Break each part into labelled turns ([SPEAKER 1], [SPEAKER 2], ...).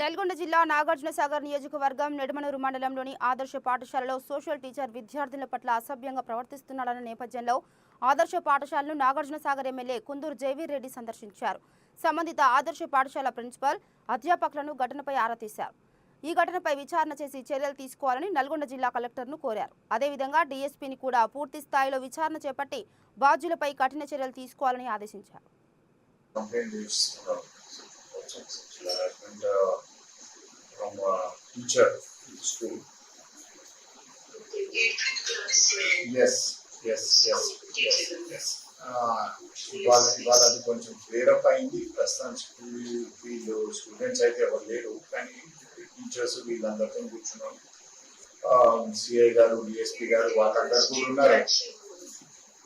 [SPEAKER 1] నల్గొండ జిల్లా నాగార్జున సాగర్ నియోజకవర్గం నెడమనూరు మండలంలోని ఆదర్శ పాఠశాలలో సోషల్ టీచర్ విద్యార్థుల పట్ల అసభ్యంగా ప్రవర్తిస్తున్నాడన్న నేపథ్యంలో ఆదర్శ పాఠశాలను నాగార్జున సాగర్ ఎమ్మెల్యే కుందూరు జైవీర్ రెడ్డి సందర్శించారు. సంబంధిత ఆదర్శ పాఠశాల ప్రిన్సిపల్ అధ్యాపకులను ఘటనపై ఆరా తీశారు. ఈ ఘటనపై విచారణ చేసి చర్యలు తీసుకోవాలని నల్గొండ జిల్లా కలెక్టర్ను కోరారు. అదేవిధంగా డీఎస్పీని కూడా పూర్తి స్థాయిలో విచారణ చేపట్టి బాధ్యులపై కఠిన చర్యలు తీసుకోవాలని ఆదేశించారు.
[SPEAKER 2] Teacher in the school. Yes, yes, yes, yes, yes. ఇవాళ ఇవాళ అది కొంచెం క్లియర్ అప్ అయింది ప్రస్తుతం స్కూల్ వీళ్ళు స్టూడెంట్స్ అయితే ఎవరు లేరు కానీ టీచర్స్ వీళ్ళందరితో కూర్చున్నాం సిఐ గారు డిఎస్పి గారు వాళ్ళందరూ కూడా ఉన్నారు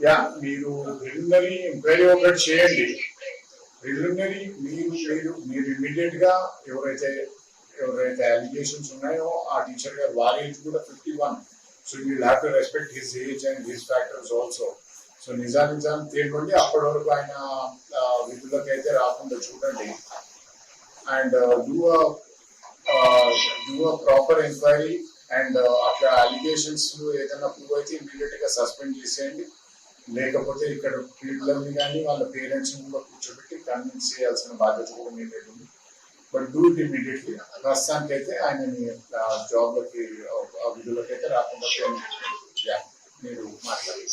[SPEAKER 2] యా మీరు ప్రిలిమినరీ ఎంక్వైరీ ఒకటి చేయండి ప్రిలిమినరీ మీరు మీరు మీరు ఇమీడియట్గా ఎవరైతే ఎవరైతే అలిగేషన్స్ ఉన్నాయో ఆ టీచర్ గారు వారి ఏజ్ కూడా fifty one so you have to respect his age and his factors also so Nizam నిజాం తేలుకోండి అప్పటి వరకు ఆయన ఆ, విధులకు అయితే రాకుండా చూడండి. And do do proper enquiry and అక్కడ అలిగేషన్స్ ఏదైనా ప్రూవ్ అయితే ఇమీడియట్గా సస్పెండ్ చేసేయండి. లేకపోతే ఇక్కడ పిల్లల్ని కానీ వాళ్ళ పేరెంట్స్ కూడా కూర్చోబెట్టి కన్విన్స్ చేయాల్సిన బాధ్యత కూడా మీ మీద ఉంది. బట్ డూ ఇట్ ఇమీడియట్లీ ప్రస్తుతానికి అయితే ఆయనని జాబ్ లకి విధులకి అయితే రాకుండా మీరు మాట్లాడారు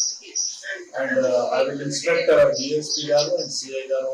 [SPEAKER 2] and I will instruct DSP గారు అండ్ సిఐ గారు